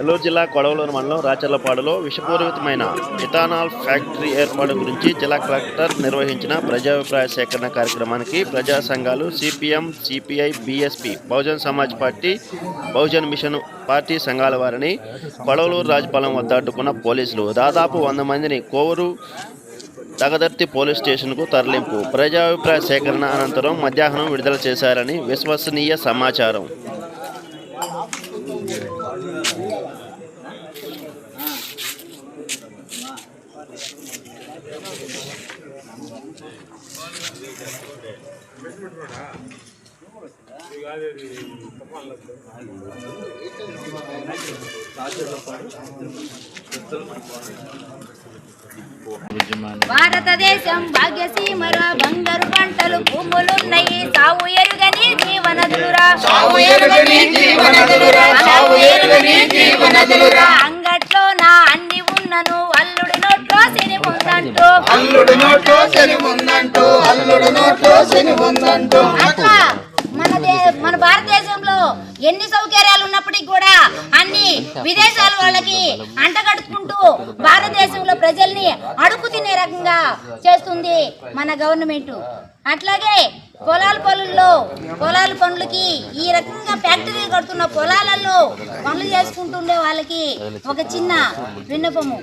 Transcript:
నెల్లూరు జిల్లా కొడవలూరు మండలం రాచర్లపాడులో విషపూరితమైన ఇథానాల్ ఫ్యాక్టరీ ఏర్పాటు గురించి జిల్లా కలెక్టర్ నిర్వహించిన ప్రజాభిప్రాయ సేకరణ కార్యక్రమానికి ప్రజా సంఘాలు CPM CPI BSP Bahujan Samaj party Bahujan mission party సంఘాల వారిని కొడవలూరు రాజపాలెం వద్ద అడ్డుకున్న పోలీసులు. దాదాపు వంద మందిని కోవూరు తగదర్తి పోలీస్ స్టేషన్కు తరలింపు. ప్రజాభిప్రాయ సేకరణ అనంతరం మధ్యాహ్నం విడుదల చేశారని విశ్వసనీయ సమాచారం. భారతదేశం భాగ్యసీమరా బంగారు జీవనదులురా, సాగు జీవనదులురా. అంగట్లో నా అన్ని ఉన్నను అల్లుడి నోట్లో శని ఉందంటూ అల్లుడు నోట్లో శని ఉందంటూ అల్లుడు నోట్లో శని ఉందంటూ అట్లా మన దే మన భారతదేశంలో ఎన్ని సౌకర్యాలు ఉన్నప్పటికి కూడా అన్ని విదేశాల వాళ్ళకి అంటగడుచుకుంటూ భారతదేశంలో ప్రజల్ని అడుగు తినే రకంగా చేస్తుంది మన గవర్నమెంట్. అట్లాగే పొలాల పనుల్లో పొలాల పనులకి ఈ రకంగా ఫ్యాక్టరీలు కడుతున్న పొలాలలో పనులు చేసుకుంటుండే వాళ్ళకి ఒక చిన్న విన్నపము.